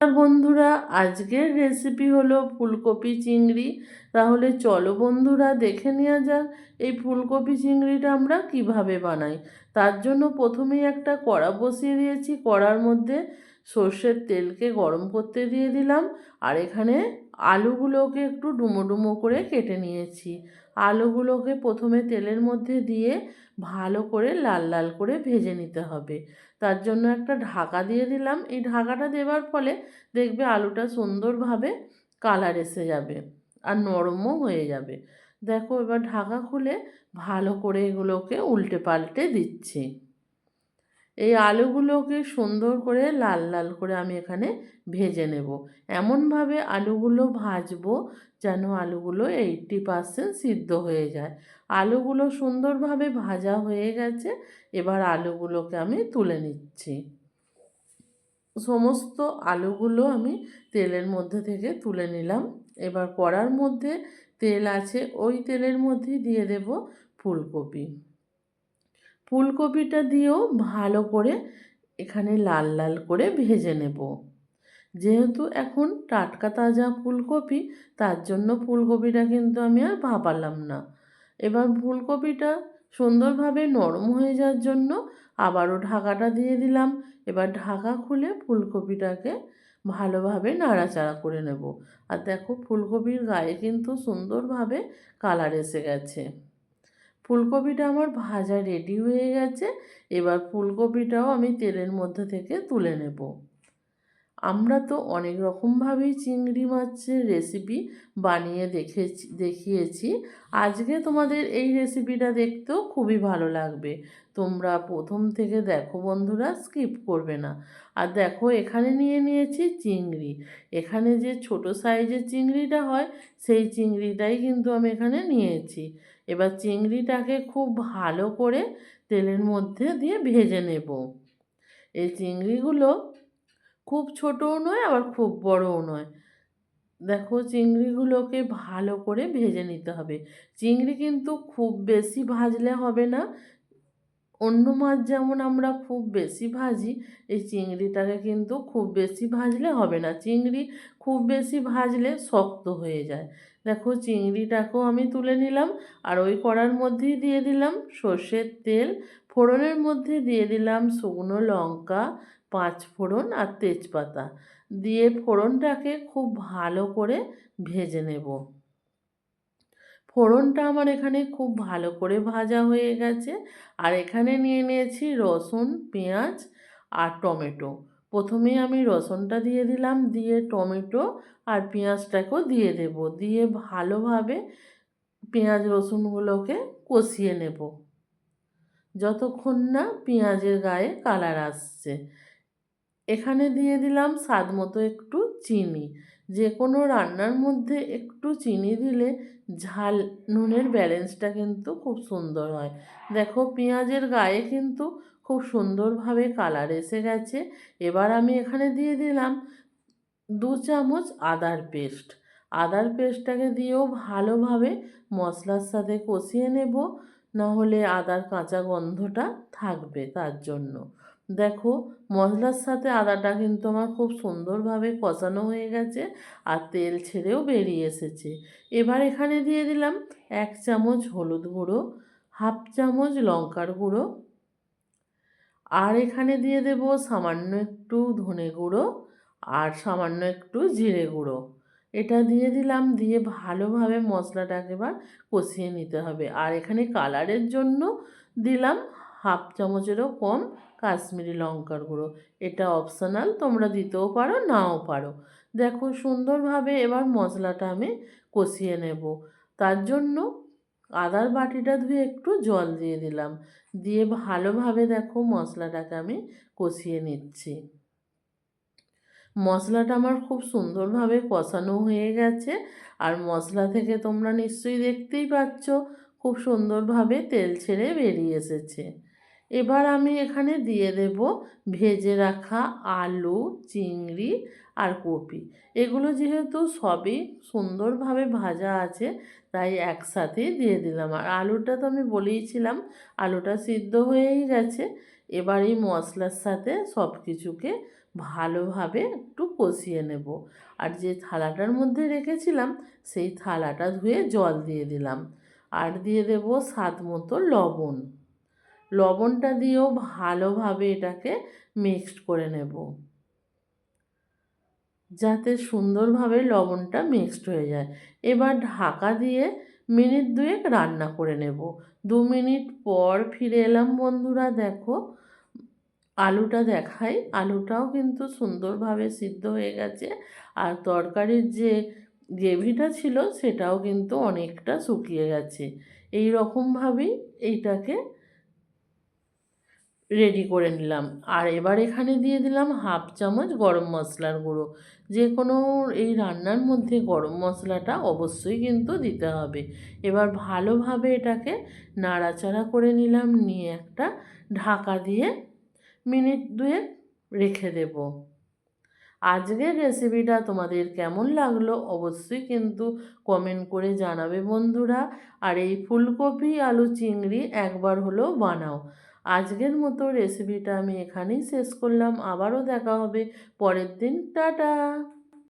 বন্ধুরা, আজকের রেসিপি হলো ফুলকপি চিংড়ি। তাহলে চলো বন্ধুরা, দেখে নেওয়া যাক এই ফুলকপি চিংড়িটা আমরা কীভাবে বানাই। তার জন্য প্রথমেই একটা কড়া বসিয়ে দিয়েছি। কড়ার মধ্যে সর্ষের তেলকে গরম করতে দিয়ে দিলাম। আর এখানে আলুগুলোকে একটু ডুমো ডুমো করে কেটে নিয়েছি। আলুগুলোকে প্রথমে তেলের মধ্যে দিয়ে ভালো করে লাল লাল করে ভেজে নিতে হবে। তার জন্য একটা ঢাকা দিয়ে দিলাম। এই ঢাকাটা দেওয়ার ফলে দেখবে আলুটা সুন্দরভাবে কালার এসে যাবে আর নরমও হয়ে যাবে। দেখো এবার ঢাকা খুলে ভালো করে এগুলোকে উল্টে পাল্টে দিচ্ছি। এই আলুগুলোকে সুন্দর করে লাল লাল করে আমি এখানে ভেজে নেব। এমনভাবে আলুগুলো ভাজবো যেন আলুগুলো এইটটি পারসেন্ট সিদ্ধ হয়ে যায়। আলুগুলো সুন্দরভাবে ভাজা হয়ে গেছে, এবার আলুগুলোকে আমি তুলে নিচ্ছি। সমস্ত আলুগুলো আমি তেলের মধ্যে থেকে তুলে নিলাম। এবার কড়ার মধ্যে তেল আছে, ওই তেলের মধ্যে দিয়ে দেব ফুলকপি। ফুলকপিটা দিয়েও ভালো করে এখানে লাল লাল করে ভেজে নেব। যেহেতু এখন টাটকা তাজা ফুলকপি, তার জন্য ফুলকপিটা কিন্তু আমি আর ভাপালাম না। এবার ফুলকপিটা সুন্দরভাবে নরম হয়ে যাওয়ার জন্য আবারও ঢাকাটা দিয়ে দিলাম। এবার ঢাকা খুলে ফুলকপিটাকে ভালোভাবে নাড়াচাড়া করে নেব। আর দেখো ফুলকপির গায়ে কিন্তু সুন্দরভাবে কালার এসে গেছে। ফুলকপিটা আমার ভাজা রেডি হয়ে গেছে। এবার ফুলকপিটাও আমি তেলের মধ্যে থেকে তুলে নেব। আমরা তো অনেক রকমভাবেই চিংড়ি মাছের রেসিপি বানিয়ে দেখেছি, দেখিয়েছি। আজকে তোমাদের এই রেসিপিটা দেখতেও খুবই ভালো লাগবে। তোমরা প্রথম থেকে দেখো বন্ধুরা স্কিপ করবে না। আর দেখো এখানে নিয়ে নিয়েছি চিংড়ি। এখানে যে ছোট সাইজের চিংড়িটা হয়, সেই চিংড়িটাই কিন্তু আমি এখানে নিয়েছি। এবার চিংড়িটাকে খুব ভালো করে তেলের মধ্যে দিয়ে ভেজে নেব। এই চিংড়িগুলো খুব ছোটও নয়, আবার খুব বড়ও নয়। দেখো চিংড়িগুলোকে ভালো করে ভেজে নিতে হবে। চিংড়ি কিন্তু খুব বেশি ভাজলে হবে না। অন্য মাছ যেমন আমরা খুব বেশি ভাজি, এই চিংড়িটাকে কিন্তু খুব বেশি ভাজলে হবে না। চিংড়ি খুব বেশি ভাজলে শক্ত হয়ে যায়। দেখো চিংড়িটাকেও আমি তুলে নিলাম আর ওই কড়ার মধ্যেই দিয়ে দিলাম সর্ষের তেল, ফোড়নের মধ্যে দিয়ে দিলাম শুকনো লঙ্কা, পাঁচ ফোড়ন আর তেজপাতা। দিয়ে ফোড়নটাকে খুব ভালো করে ভেজে নেব। ফোড়নটা আমার এখানে খুব ভালো করে ভাজা হয়ে গেছে। আর এখানে নিয়ে নিয়েছি রসুন, পেঁয়াজ আর টমেটো। প্রথমে আমি রসুনটা দিয়ে দিলাম, দিয়ে টমেটো আর পেঁয়াজটাকেও দিয়ে দেব। দিয়ে ভালোভাবে পেঁয়াজ রসুনগুলোকে কষিয়ে নেব। যতক্ষণ না পেঁয়াজের গায়ে কালার আসছে। এখানে দিয়ে দিলাম স্বাদ মতো একটু চিনি। যে কোনো রান্নার মধ্যে একটু চিনি দিলে ঝাল, নুনের ব্যালেন্সটা কিন্তু খুব সুন্দর হয়। দেখো, পেঁয়াজের গায়ে কিন্তু খুব সুন্দরভাবে কালার এসে গেছে। এবার আমি এখানে দিয়ে দিলাম দু চামচ আদার পেস্ট। আদার পেস্টটাকে দিয়েও ভালোভাবে মশলার সাথে কষিয়ে নেব, নাহলে আদার কাঁচা গন্ধটা থাকবে তার জন্য। দেখো, মশলার সাথে আদাটা কিন্তু আমার খুব সুন্দরভাবে কষানো হয়ে গেছে আর তেল ছেড়েও বেরিয়ে এসেছে। এবার এখানে দিয়ে দিলাম এক চামচ হলুদ গুঁড়ো, হাফ চামচ লঙ্কার গুঁড়ো আর এখানে দিয়ে দেব সামান্য একটু ধনে গুঁড়ো আর সামান্য একটু জিরে গুঁড়ো। এটা দিয়ে দিলাম, দিয়ে ভালোভাবে মশলাটাকে এবার কষিয়ে নিতে হবে। আর এখানে কালারের জন্য দিলাম হাফ চামচেরও কম কাশ্মীরি লঙ্কার গুঁড়ো। এটা অপশনাল তোমরা দিতেও পারো, নাও পারো। দেখো, সুন্দরভাবে এবার মশলাটা আমি কষিয়ে নেব। তার জন্য আদার বাটিটা ধুয়ে একটু জল দিয়ে দিলাম। দিয়ে ভালোভাবে দেখো মশলাটাকে আমি কষিয়ে নিচ্ছি। মশলাটা আমার খুব সুন্দরভাবে কষানো হয়ে গেছে। আর মশলা থেকে তোমরা নিশ্চয়ই দেখতেই পাচ্ছ, খুব সুন্দরভাবে তেল ছেড়ে বেরিয়ে এসেছে। এবার আমি এখানে দিয়ে দেব ভেজে রাখা আলু, চিংড়ি আর কপি। এগুলো যেহেতু সবই সুন্দরভাবে ভাজা আছে, তাই একসাথেই দিয়ে দিলাম। আর আলুটা তো আমি বলেইছিলাম, আলুটা সিদ্ধ হয়েই গেছে। এবার এই মশলার সাথে সব কিছুকে ভালোভাবে একটু কষিয়ে নেব। আর যে থালাটার মধ্যে রেখেছিলাম, সেই থালাটা ধুয়ে জল দিয়ে দিলাম। আর দিয়ে দেব স্বাদ মতো লবণ। লবণটা দিয়েও ভালোভাবে এটাকে মিক্সড করে নেব। যাতে সুন্দরভাবে লবণটা মিক্সড হয়ে যায়। এবার ঢাকা দিয়ে মিনিট দুয়েক রান্না করে নেব। দু মিনিট পর ফিরে এলাম বন্ধুরা, দেখো। আলুটা দেখাই। আলুটাও কিন্তু সুন্দরভাবে সিদ্ধ হয়ে গেছে। আর তরকারির যে গ্রেভিটা ছিল, সেটাও কিন্তু অনেকটা শুকিয়ে গেছে। এই রকমভাবেই এইটাকে রেডি করে নিলাম। আর এবার এখানে দিয়ে দিলাম হাফ চামচ গরম মশলার গুঁড়ো। যে কোনো এই রান্নার মধ্যে গরম মশলাটা অবশ্যই কিন্তু দিতে হবে। এবার ভালোভাবে এটাকে নাড়াচাড়া করে নিলাম। নিয়ে একটা ঢাকা দিয়ে মিনিট দুয়েক রেখে দেব। আজকের রেসিপিটা তোমাদের কেমন লাগল অবশ্যই কিন্তু কমেন্ট করে জানাবে বন্ধুরা। আর এই ফুলকপি, আলু, চিংড়ি একবার হলেও বানাও। আজকের মতো রেসিপিটা আমি এখানেই শেষ করলাম। আবারও দেখা হবে। পরের দিন টাটা!